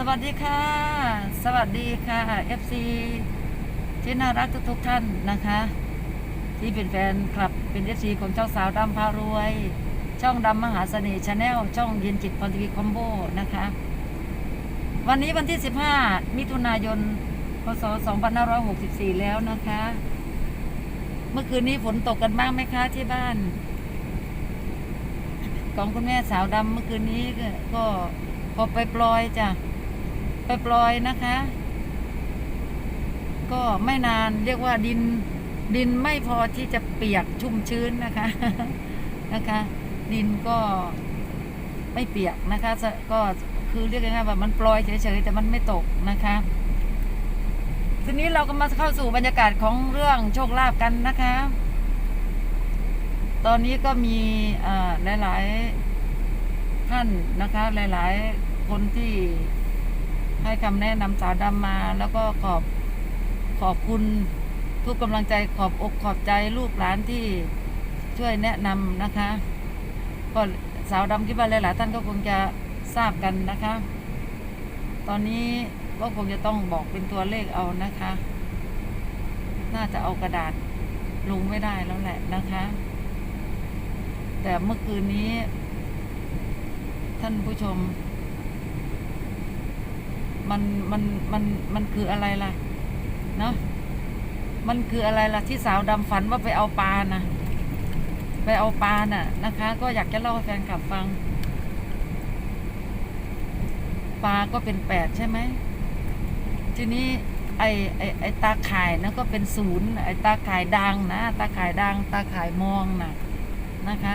สวัสดีค่ะ สวัสดีค่ะ FC ที่น่ารักทุกๆท่านนะคะ ที่เป็นแฟนคลับเป็น FC ของเจ้าสาวดำพารวย ช่องดำมหาเสน่ห์ชาแนลช่องเย็นจิตพรทีวีคอมโบนะคะ วันนี้วันที่ 15 มิถุนายน พศ 2564 แล้วนะคะ เมื่อคืนนี้ฝนตกกันบ้างไหมคะที่บ้าน ของคุณแม่สาวดำเมื่อคืนนี้ก็ก็พอไปปลอยจ้ะ ไปปลอยนะคะ ก็ไม่นานเรียกว่าดินดินไม่พอที่จะเปียกชุ่มชื้นนะคะนะคะ ดินก็ไม่เปียกนะคะ ก็คือเรียกง่ายๆว่ามันปลอยเฉยๆแต่มันไม่ตกนะคะทีนี้เราก็มาเข้าสู่บรรยากาศของเรื่องโชคลาภกันนะคะ ตอนนี้ก็มีอ่าหลาย ๆ ท่านนะคะ หลาย ๆ คนที่ ให้คำแนะนำสาวดำมา แล้วก็ขอบขอบคุณทุกกำลังใจขอบอกขอบใจลูกหลานที่ช่วยแนะนำนะคะก็สาวดำคิดว่าหลายๆท่านก็คงจะทราบกันนะคะ ตอนนี้ก็คงจะต้องบอกเป็นตัวเลขเอานะคะ น่าจะเอากระดาษลงไม่ได้แล้วแหละนะคะ แต่เมื่อคืนนี้ ท่านผู้ชม มันมันมันมันคืออะไรล่ะเนาะมันคืออะไรล่ะที่สาวดำฝันว่าไปเอาปลานะไปเอาปลาน่ะนะคะ ก็อยากจะเล่าให้แฟนคลับฟัง ปลาก็เป็นแปดใช่ไหมทีนี้ไอไอไอตาข่ายนะก็เป็นศูนย์ไอตาข่ายดังนะตาข่ายดัง ตาข่ายมองนะนะคะ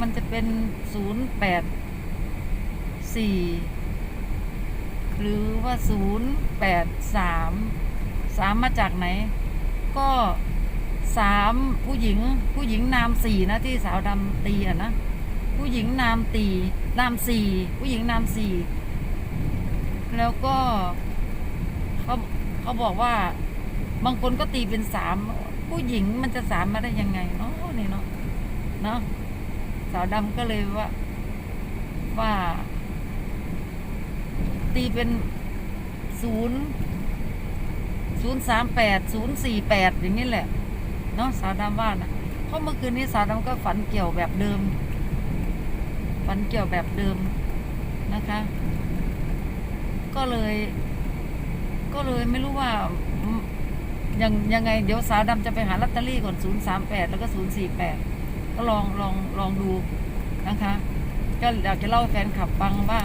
มันจะเป็นศูนย์แปดสี่ หรือว่าศูนย์แปดสามามมาจากไหน ก็สามผู้หญิงผู้หญิงนามสี่นะที่สาวดำตีอะนะ ผู้หญิงนามตีนามสี่ผู้หญิงนามสี่แล้วก็เขาเขาบอกว่า บางคนก็ตีเป็นสามผู้หญิงมันจะสามมาได้ยังไงเนาะนี่เนาะเนาะสาวดำก็เลยว่าว่า ตีเป็นศูนย์ศูนย์สามแปดศูนย์สี่แปดอย่างนี้แหละเนาะสาวดำว่านะเพราะเมื่อคืนนี้สาวดำก็ฝันเกี่ยวแบบเดิม ฝันเกี่ยวแบบเดิมนะคะ ก็เลย ก็เลยไม่รู้ว่ายังยังไง เดี๋ยวสาวดำจะไปหาลอตเตอรี่ก่อนศูนย์สามแปดแล้วก็ศูนย์สี่แปดก็ลองลองลองดูนะคะ ก็อยากจะเล่าให้แฟนขับฟังว่า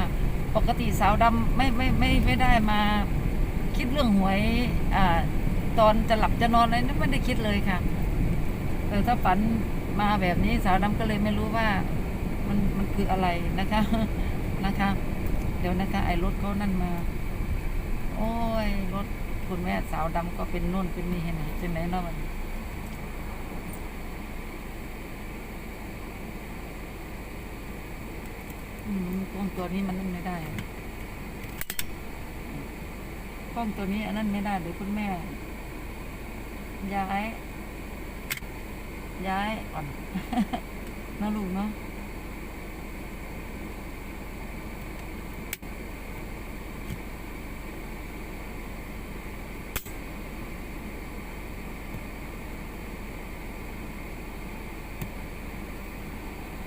ปกติสาวดำไม่ไม่ไม่ไม่ได้มาคิดเรื่องหวยอ่าตอนจะหลับจะนอนอะไรนั้นไม่ได้คิดเลยค่ะแต่ถ้าฝันมาแบบนี้สาวดำก็เลยไม่รู้ว่า มันมันคืออะไรนะคะนะคะ เดี๋ยวนะคะ ไอ้รถเขานั่นมา โอ้ยรถคุณแม่สาวดำก็เป็นนู่นเป็นนี่เห็นไหมเป็นไหนเนาะมันอืม กล้องตัวนี้มันนั่นไม่ได้กล้องตัวนี้อันนั้นไม่ได้เดี๋ยวคุณแม่ ย้าย ย้ายก่อนนะลูกเนาะ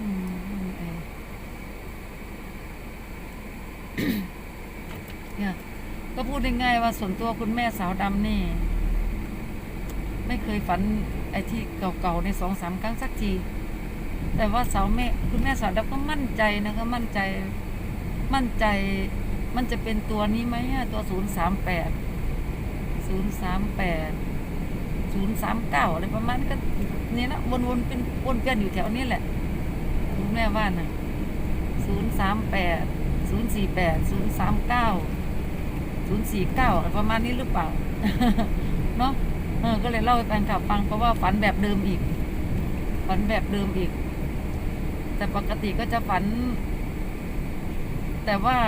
อืมเออ เนี่ยก็ พูดง่ายๆว่าส่วนตัวคุณแม่สาวดำนี่ ไม่เคยฝันไอ้ที่เก่าๆในสองสามครั้งสักที แต่ว่าสาวแม่คุณแม่สาวดำก็มั่นใจนะคะมั่นใจมั่นใจมันจะเป็นตัวนี้ไหมตัวศูนย์สามแปดศูนย์สามแปดศูนย์สามเก้าอะไรประมาณนี้ก็เนี่ยนะวนๆเป็นวนเวียนอยู่แถวนี้แหละคุณแม่ว่านะศูนย์สามแปดศูนย์สี่แปดศูนย์สามเก้า ศูนย์สี่เก้าประมาณนี้หรือเปล่า เนาะเออก็เลยเล่าให้แฟนคลับฟังเพราะว่าฝันแบบเดิมอีก ฝันแบบเดิมอีก แต่ปกติก็จะฝัน แต่ว่า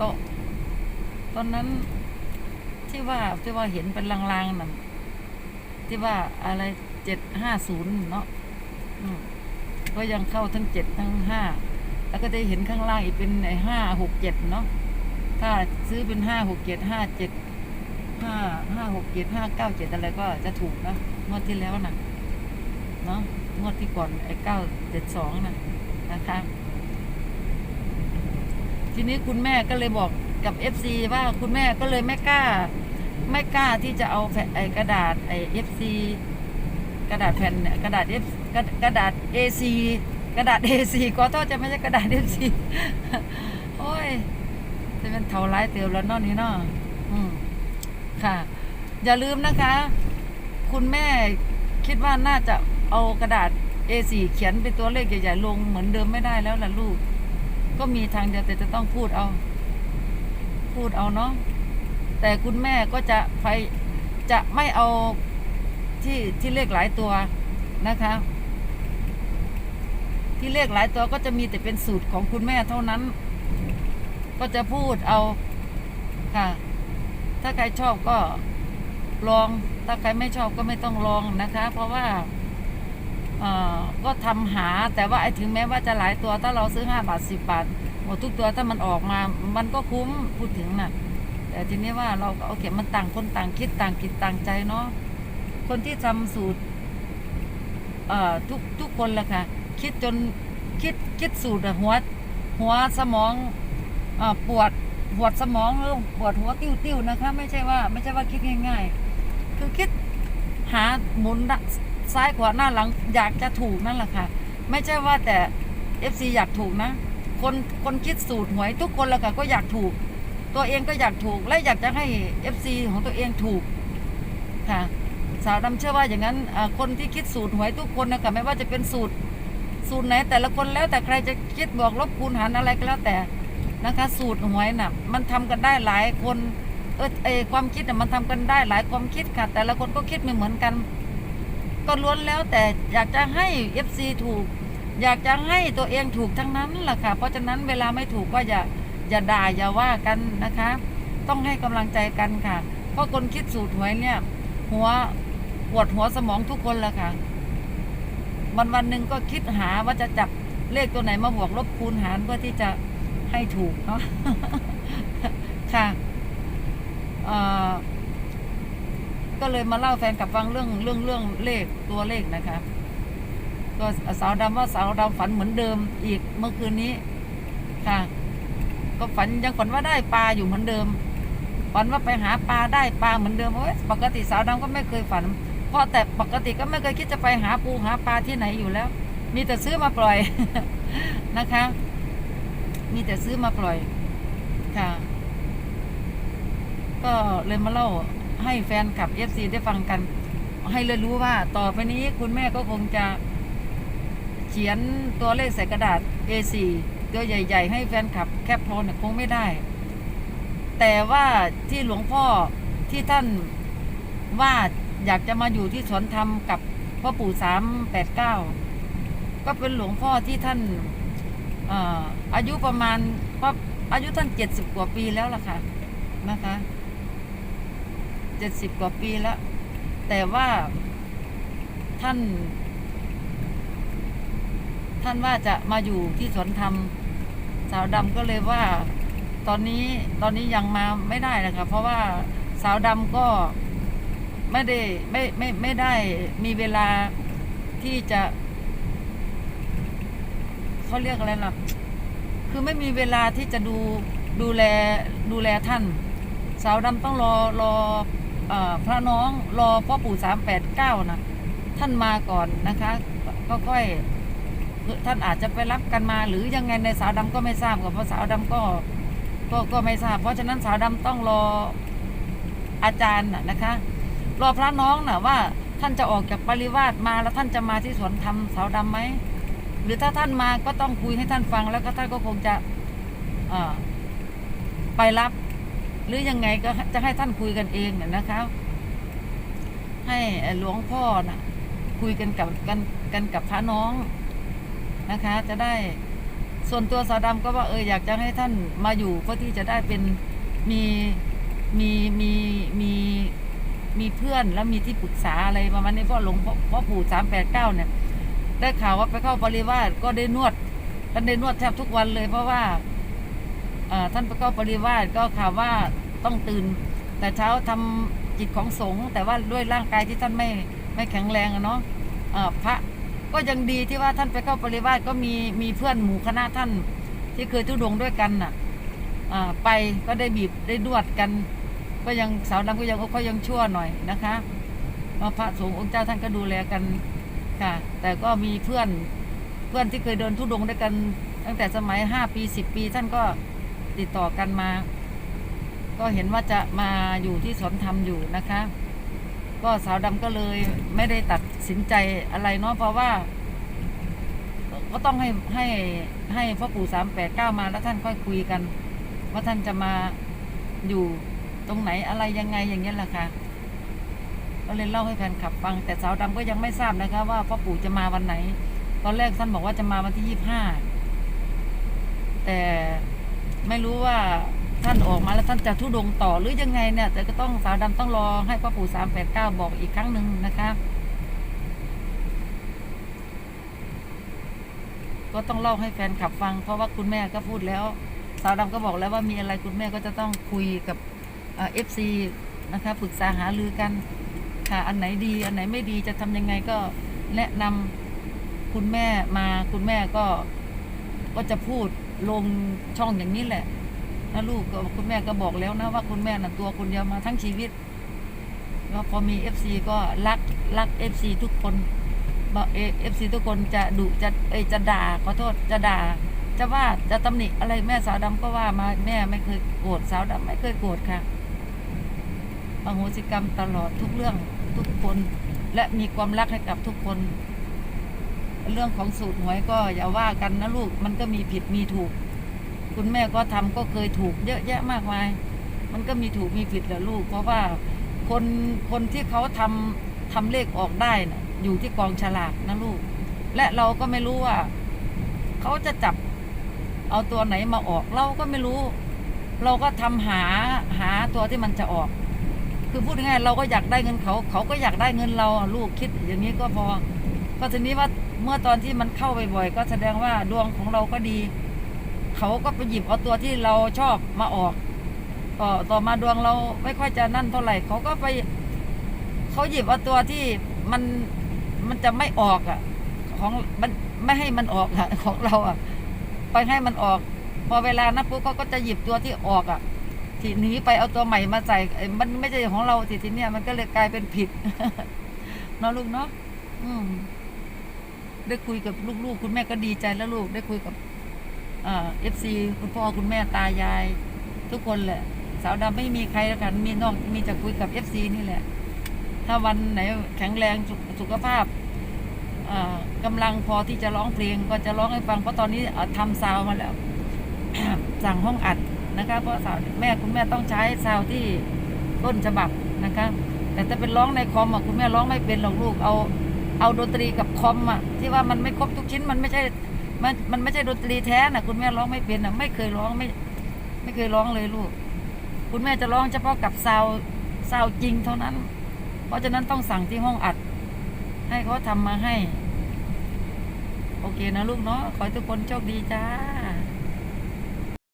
ตตอนนั้นที่ว่าที่ว่าเห็นเป็นลางๆนั่นที่ว่าอะไรเจ็ดห้าศูนย์เนาะก็ยังเข้าทั้งเจ็ดทั้งห้าแล้วก็จะเห็นข้างล่างอีกเป็นไอ้ห้าหกเจ็ดเนาะ ถ้าซื้อเป็นห้าหกเจ็ดห้าเจ็ดห้าห้าหกเจ็ดห้าเก้าเจ็ดอะไรก็จะถูกนะงวดที่แล้วนะเนาะงวดที่ก่อนไอ้เก้าเจ็ดสองนะนะคะทีนี้คุณแม่ก็เลยบอกกับเอฟซีว่าคุณแม่ก็เลยไม่กล้า ไม่กล้าที่จะเอาแผ่นไอ้กระดาษไอ้เอฟซีกระดาษแผ่นกระดาษเอฟกระดาษเอซีกระดาษเอซีก็โทษจะไม่ใช่กระดาษเอซีโอ้ย จะเป็นเท่าไรเตียวแล้วนอนนี่เนาะอืมค่ะ อย่าลืมนะคะ คุณแม่คิดว่าน่าจะเอากระดาษ A4 เขียนเป็นตัวเลขใหญ่ๆลงเหมือนเดิมไม่ได้แล้วล่ะลูก ก็มีทางเดียวแต่จะต้องพูดเอา พูดเอาเนาะแต่คุณแม่ก็จะไปจะไม่เอาที่ที่เลขหลายตัวนะคะ ที่เลขหลายตัวก็จะมีแต่เป็นสูตรของคุณแม่เท่านั้น ก็จะพูดเอาค่ะ ถ้าใครชอบก็ลอง ถ้าใครไม่ชอบก็ไม่ต้องลองนะคะ เพราะว่าเอ่อก็ทำหาแต่ว่าไอ้ถึงแม้ว่าจะหลายตัวถ้าเราซื้อห้าบาทสิบบาทหมดทุกตัวถ้ามันออกมา มันก็คุ้มพูดถึงน่ะ แต่ทีนี้ว่าเราก็โอเคมันต่างคนต่างคิดต่างกิจต่างใจเนาะคนที่ทำสูตรเอ่อทุกทุกคนแหละค่ะ คิดจนคิดคิดสูตรหัวหัวสมอง ปวดปวดสมองแล้วปวดหัวติ้วติ้วนะคะ ไม่ใช่ว่า ไม่ใช่ว่าคิดง่าย ๆ คือคิดหาหมุนซ้ายขวาหน้าหลัง อยากจะถูกนั่นแหละค่ะ ไม่ใช่ว่าแต่ FC อยากถูกนะ คนคนคิดสูตรหวยทุกคนละค่ะก็อยากถูก ตัวเองก็อยากถูกและอยากจะให้ FC ของตัวเองถูกค่ะสาวดำเชื่อว่าอย่างนั้นคนที่คิดสูตรหวยทุกคนนะคะไม่ว่าจะเป็นสูตรสูตรไหนแต่ละคนแล้วแต่ใครจะคิดบวกลบคูณหารอะไรก็แล้วแต่ นะคะ สูตรหวยน่ะ มันทำกันได้หลายคนเออเออความคิดน่ะมันทำกันได้หลายความคิดค่ะ แต่ละคนก็คิดไม่เหมือนกัน ก็ล้วนแล้วแต่อยากจะให้ FC ถูก อยากจะให้ตัวเองถูกทั้งนั้นแหละค่ะ เพราะฉะนั้นเวลาไม่ถูกก็อย่าอย่าด่าอย่าว่ากันนะคะ ต้องให้กำลังใจกันค่ะ เพราะคนคิดสูตรหวยเนี่ย หัวปวดหัวสมองทุกคนแหละค่ะวันวันหนึ่งก็คิดหาว่าจะจับเลขตัวไหนมาบวกลบคูณหารเพื่อที่จะ ให้ถูกเนาะค่ะเอ่อก็เลยมาเล่าแฟนกับฟังเรื่องเรื่องเรื่องเลขตัวเลขนะคะ ก็สาวดำว่าสาวดำฝันเหมือนเดิมอีกเมื่อคืนนี้ค่ะ ก็ฝันยังฝันว่าได้ปลาอยู่เหมือนเดิมฝันว่าไปหาปลาได้ปลาเหมือนเดิมโอ้ยปกติสาวดำก็ไม่เคยฝัน เพราะแต่ปกติก็ไม่เคยคิดจะไปหาปูหาปลาที่ไหนอยู่แล้ว มีแต่ซื้อมาปล่อยนะคะ มีแต่ซื้อมาปล่อยค่ะ ก็เลยมาเล่าให้แฟนกับเอฟซีได้ฟังกัน ให้เลยรู้ว่า ต่อไปนี้คุณแม่ก็คงจะ เขียนตัวเลขใส่กระดาษ A4 ตัวใหญ่ ๆ ให้แฟนคลับแคปโทนเนี่ยคงไม่ได้ แต่ว่าที่หลวงพ่อที่ท่านว่าอยากจะมาอยู่ที่สวนธรรมกับพ่อปู่สามแปดเก้าก็เป็นหลวงพ่อที่ท่าน เอ่ออายุประมาณก็อายุท่านเจ็ดสิบกว่าปีแล้วล่ะค่ะนะคะเจ็ดสิบกว่าปีแล้ว แต่ว่าท่าน ท่านว่าจะมาอยู่ที่สวนธรรมสาวดำก็เลยว่า ตอนนี้ตอนนี้ยังมาไม่ได้นะคะเพราะว่าสาวดำก็ไม่ได้ไม่ไม่ไม่ได้มีเวลาที่จะ เขาเรียกอะไรล่ะคือไม่มีเวลาที่จะดูดูแลดูแลท่าน สาวดำต้องรอรออพระน้องรอพ่อปู่สามแปดเก้านะท่านมาก่อนนะคะ ก็ค่อยท่านอาจจะไปรับกันมา หรือยังไงในสาวดำก็ไม่ทราบกับเพราะสาวดำก็ก็ก็ไม่ทราบ เพราะฉะนั้นสาวดำต้องรออาจารย์นะคะ รอพระน้องน่ะว่าท่านจะออกจากปริวาสมาแล้วท่านจะมาที่สวนธรรมสาวดำไหม หรือถ้าท่านมาก็ต้องคุยให้ท่านฟัง แล้วก็ท่านก็คงจะไปรับ หรือยังไงก็จะให้ท่านคุยกันเองน่ะนะคะให้หลวงพ่อนะคุยกันกับกันกันกับพระน้องนะคะ จะได้ส่วนตัวสาวดำก็ว่าเอออยากจะให้ท่านมาอยู่เพื่อที่จะได้เป็นมีมีมีมีมีเพื่อนแล้วมีที่ปรึกษาอะไรประมาณนี้เพราะหลวงพ่อพ่อปู่สามแปดเก้าเนี่ย ได้ข่าวว่าไปเข้าปริวาสก็ได้นวดกันได้นวดแทบทุกวันเลยเพราะว่าเอ่อท่านก็ปริวาสก็ข่าวว่าต้องตื่น แต่เช้าทำจิตของสงฆ์แต่ว่าด้วยร่างกายที่ท่านไม่ไม่แข็งแรงอะเนาะพระก็ยังดีที่ว่าท่านไปเข้าปริวาสก็มีมีเพื่อนหมู่คณะท่านที่เคยทุดงด้วยกันน่ะไปก็ได้บีบได้นวดกัน ก็ยังสาวดำก็ยังก็ยังชั่วหน่อยนะคะพระสงฆ์องค์เจ้าท่านก็ดูแลกัน ค่ะ แต่ก็มีเพื่อนเพื่อนที่เคยเดินทุดงด้วยกัน ตั้งแต่สมัยห้าปีสิบปีท่านก็ติดต่อกันมา ก็เห็นว่าจะมาอยู่ที่สวนธรรมอยู่นะคะ ก็สาวดำก็เลยไม่ได้ตัดสินใจอะไรเนาะเพราะว่า ก็ต้องให้ให้ให้พ่อปู่สามแปดเก้ามาแล้วท่านค่อยคุยกัน ว่าท่านจะมาอยู่ตรงไหนอะไรยังไงอย่างเงี้ยแหละค่ะ ก็เลยเล่าให้แฟนคลับฟัง แต่สาวดำก็ยังไม่ทราบนะคะ ว่าพ่อปู่จะมาวันไหน ตอนแรกท่านบอกว่าจะมาวันที่ยี่ห้าแต่ไม่รู้ว่าท่านออกมาแล้วท่านจะทุดงต่อหรือยังไงเนี่ย แต่ก็ต้องสาวดำต้องรอให้พ่อปู่สามแปดเก้าบอกอีกครั้งหนึ่งนะคะก็ต้องเล่าให้แฟนคลับฟัง เพราะว่าคุณแม่ก็พูดแล้ว สาวดำก็บอกแล้วว่ามีอะไรคุณแม่ก็จะต้องคุยกับเอฟซีนะคะปรึกษาหารือกัน ค่ะ อันไหนดี อันไหนไม่ดีจะทำยังไงก็แนะนำคุณแม่มาคุณแม่ก็ก็จะพูดลงช่องอย่างนี้แหละนะลูกก็คุณแม่ก็บอกแล้วนะว่าคุณแม่น่ะตัวคนเดียวมาทั้งชีวิตแล้วพอมีเอฟซีก็รักรักเอฟซีทุกคนบอกเอฟซีทุกคนจะดุจะเอจะด่าขอโทษจะด่า จะว่าจะตำหนิอะไรแม่สาวดำก็ว่ามาแม่ไม่เคยโกรธสาวดำไม่เคยโกรธค่ะอโหสิกรรมตลอดทุกเรื่อง ทุกคน และมีความรักให้กับทุกคน เรื่องของสูตรหวยก็อย่าว่ากันนะลูก มันก็มีผิดมีถูก คุณแม่ก็ทำก็เคยถูกเยอะแยะมากมาย มันก็มีถูกมีผิดแหละลูก เพราะว่าคนคนที่เขาทำทำเลขออกได้นะอยู่ที่กองฉลากนะลูก และเราก็ไม่รู้ว่า เขาจะจับเอาตัวไหนมาออกเราก็ไม่รู้ เราก็ทำหาหาตัวที่มันจะออก คือพูดง่ายๆเราก็อยากได้เงินเขา เขาก็อยากได้เงินเราลูกคิดอย่างนี้ก็พอก็ทีนี้ว่าเมื่อตอนที่มันเข้าบ่อยๆก็แสดงว่าดวงของเราก็ดี เขาก็ไปหยิบเอาตัวที่เราชอบมาออกต่อต่อมาดวงเราไม่ค่อยจะนั่นเท่าไหร่เขาก็ไป เขาหยิบเอาตัวที่มันมันจะไม่ออกอะ ของมันไม่ให้มันออกอะของเราอะไปให้มันออก พอเวลานะปุ๊บเขาก็จะหยิบตัวที่ออกอะ ทีนี้ไปเอาตัวใหม่มาใส่มันไม่ใช่ของเราทีทีเนี้ยมันก็เลยกลายเป็นผิดเนาะลูกเนาะอืมได้คุยกับลูกๆ คุณแม่ก็ดีใจแล้วลูกได้คุยกับเอฟซีคุณพ่อคุณแม่ตายาย ทุกคนแหละ สาวดำไม่มีใครแล้วกันมีนอกมีจะคุยกับเอฟซีนี่แหละ ถ้าวันไหนแข็งแรงสุขภาพกำลังพอที่จะร้องเพลงก็จะร้องให้ฟังเพราะตอนนี้ทำซาวมาแล้ว สั่งห้องอัด นะคะเพราะสาวแม่คุณแม่ต้องใช้ซาวที่ต้นฉบับนะคะแต่ถ้าเป็นร้องในคอมอะคุณแม่ร้องไม่เป็นหรอกลูกเอาเอาดนตรีกับคอมอะที่ว่ามันไม่ครบทุกชิ้นมันไม่ใช่มันมันไม่ใช่ดนตรีแท้น่ะคุณแม่ร้องไม่เป็นอะไม่เคยร้องไม่ ไม่เคยร้องเลยลูก คุณแม่จะร้องเฉพาะกับซาวซาวจริงเท่านั้น เพราะฉะนั้นต้องสั่งที่ห้องอัด ให้เขาทำมาให้ โอเคนะลูกเนาะขอให้ทุกคนโชคดีจ้า